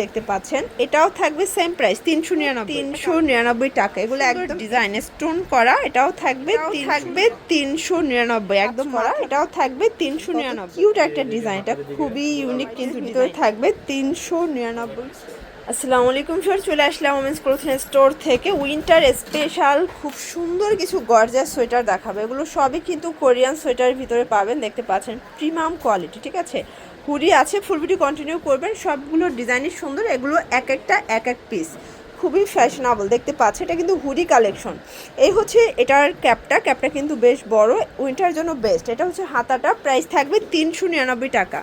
দেখতে পাচ্ছেন এটাও থাকবে সেম প্রাইস তিনশো নিরানব্বই তিনশো নিরানব্বই টাকা এগুলো একদম ডিজাইন স্টোন করা এটাও থাকবে থাকবে তিনশো নিরানব্বই একদম করা এটাও থাকবে তিনশো নিরানব্বই। কিউট একটা ডিজাইন এটা খুবই ইউনিক কিন্তু থাকবে তিনশো নিরানব্বই। আসসালামু আলাইকুম স্যার চলে আসলাম ওমেন্স ক্লোথিং স্টোর থেকে। উইন্টার স্পেশাল খুব সুন্দর কিছু গর্জাস সোয়েটার দেখাবে। এগুলো সবই কিন্তু কোরিয়ান সোয়েটারের ভিতরে পাবেন দেখতে পাচ্ছেন প্রিমিয়াম কোয়ালিটি ঠিক আছে? হুডি আছে ফুল ভিডিও কন্টিনিউ করবেন, সবগুলো ডিজাইনের সুন্দর, এগুলো এক একটা, এক এক পিস খুবই ফ্যাশনেবল দেখতে পাচ্ছে এটা কিন্তু হুডি কালেকশন এই হচ্ছে এটার ক্যাপটা ক্যাপটা কিন্তু বেশ বড় উইন্টার জন্য বেস্ট এটা হচ্ছে হাতাটা প্রাইস থাকবে তিনশো নিরানব্বই টাকা।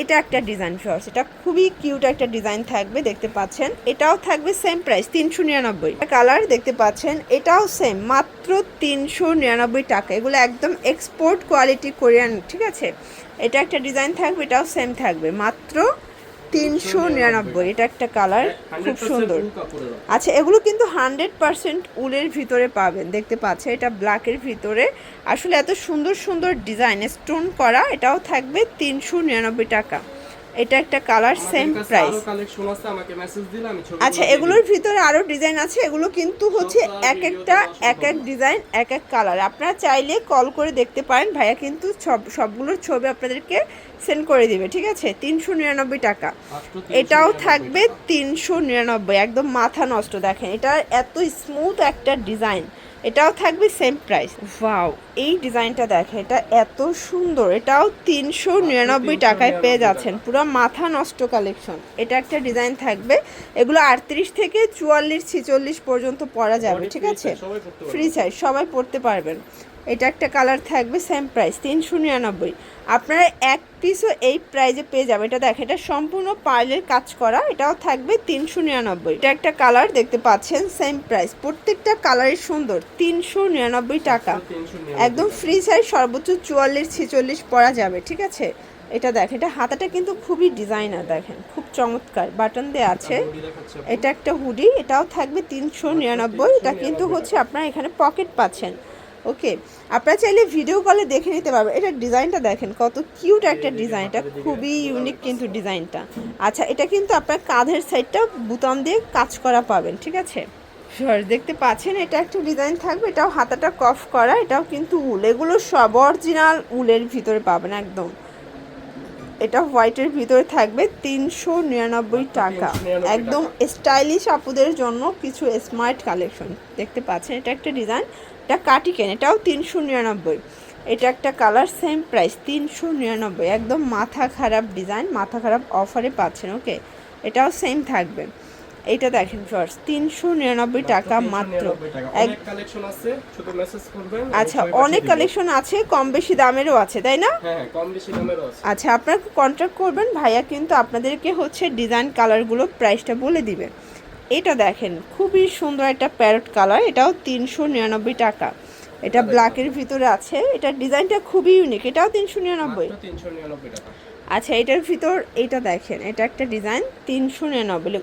এটা একটা ডিজাইন ফিওর্স এটা খুবই কিউট একটা ডিজাইন থাকবে, দেখতে পাচ্ছেন। এটাও থাকবে সেম প্রাইস তিনশো নিরানব্বই। কালার দেখতে পাচ্ছেন, এটাও সেম মাত্র তিনশো নিরানব্বই টাকা। এগুলো একদম এক্সপোর্ট কোয়ালিটি কোরিয়ান, ঠিক আছে? এটা একটা ডিজাইন থাকবে, এটাও সেম থাকবে, মাত্র তিনশো নিরানব্বই। এটা একটা কালার খুব সুন্দর। আচ্ছা এগুলো কিন্তু হান্ড্রেড পার্সেন্ট উলের ভিতরে পাবেন। দেখতে পাচ্ছে এটা ব্ল্যাকের ভিতরে। আসলে এত সুন্দর সুন্দর ডিজাইন স্টোন করা, এটাও থাকবে তিনশো নিরানব্বই টাকা। এটা একটা কালার সেম প্রাইস কালেকশন আছে আমাকে মেসেজ দিলে আমি ছবি আচ্ছা এগুলোর ভিতরে আরও ডিজাইন আছে এগুলো কিন্তু হচ্ছে এক একটা এক এক ডিজাইন এক এক কালার আপনারা চাইলে কল করে দেখতে পারেন ভাইয়া কিন্তু সব সবগুলোর ছবি আপনাদেরকে সেন্ড করে দিবে ঠিক আছে? তিনশো নিরানব্বই টাকা। এটাও থাকবে তিনশো নিরানব্বই একদম মাথা নষ্ট দেখেন। এটা এত স্মুথ একটা ডিজাইন এটাও থাকবে সেম প্রাইস ওয়াও এই ডিজাইনটা দেখে এটা এত সুন্দর এটাও তিনশো নিরানব্বই টাকায় পেয়ে যাচ্ছেন। পুরো মাথা নষ্ট কালেকশন এটা একটা ডিজাইন থাকবে। এগুলো আটত্রিশ থেকে চুয়াল্লিশ ছিচল্লিশ পর্যন্ত পরা যাবে ঠিক আছে? ফ্রি সাইজ সবাই পড়তে পারবেন। এটা একটা কালার থাকবে সেম প্রাইস তিনশো নিরানব্বই। আপনারা এক পিসও এই প্রাইজে পেয়ে যাবেন। এটা দেখেন এটা সম্পূর্ণ পার্লের কাজ করা এটাও থাকবে তিনশো নিরানব্বই। এটা একটা কালার দেখতে পাচ্ছেন সেম প্রাইস প্রত্যেকটা কালারই সুন্দর। তিনশো নিরানব্বই টাকা। একদম ফ্রি সাইজ সর্বোচ্চ চুয়াল্লিশ ছেচল্লিশ পরা যাবে ঠিক আছে? এটা দেখেন এটা হাতাটা কিন্তু খুবই ডিজাইনার দেখেন খুব চমৎকার বাটন দেওয়া আছে। এটা একটা হুডি এটাও থাকবে তিনশো নিরানব্বই এটা কিন্তু হচ্ছে আপনারা এখানে পকেট পাচ্ছেন ওকে আপনারা চাইলে ভিডিও কলে দেখে নিতে পারবেন। এটা ডিজাইনটা দেখেন কত কিউট একটা ডিজাইন এটা খুবই ইউনিক কিন্তু ডিজাইনটা আচ্ছা এটা কিন্তু আপনার কাঁধের সাইডটা বুতাম দিয়ে কাজ করা পাবেন ঠিক আছে? সর দেখতে পাচ্ছেন এটা একটা ডিজাইন থাকবে এটাও হাতাটা কফ করা এটাও কিন্তু উল এগুলো সব অরিজিনাল উলের ভিতরে পাবেন একদম। এটা হোয়াইটের ভিতরে থাকবে তিনশো নিরানব্বই টাকা। একদম স্টাইলিশ আপুদের জন্য কিছু স্মার্ট কালেকশন দেখতে পাচ্ছেন এটা একটা ডিজাইন এটা কাটিকেন এটাও তিনশো নিরানব্বই। এটা একটা কালার সেম প্রাইস তিনশো নিরানব্বই। একদম মাথা খারাপ ডিজাইন মাথা খারাপ অফারে পাচ্ছেন ওকে এটাও সেম থাকবে। এইটা দেখেন ফার্স্ট তিনশো নিরানব্বই টাকা মাত্র। এক এক কালেকশন আছে শুধু মেসেজ করবেন আচ্ছা অনেক কালেকশন আছে কম বেশি দামেরও আছে তাই না? হ্যাঁ হ্যাঁ কম বেশি দামেরও আছে। আচ্ছা আপনারা কন্ট্যাক্ট করবেন ভাইয়া কিন্তু আপনাদেরকে হচ্ছে ডিজাইন কালারগুলো প্রাইসটা বলে দিবে। এটা দেখেন খুবই সুন্দর একটা প্যারট কালার এটাও তিনশো নিরানব্বই টাকা। এটা ব্ল্যাকের ভিতরে আছে এটার ডিজাইনটা খুবই ইউনিক এটাও তিনশো নিরানব্বই। মাত্র 399 টাকা। আচ্ছা এটার ভিতর এটা দেখেন এটা একটা ডিজাইন তিনশো নিরানব্বই।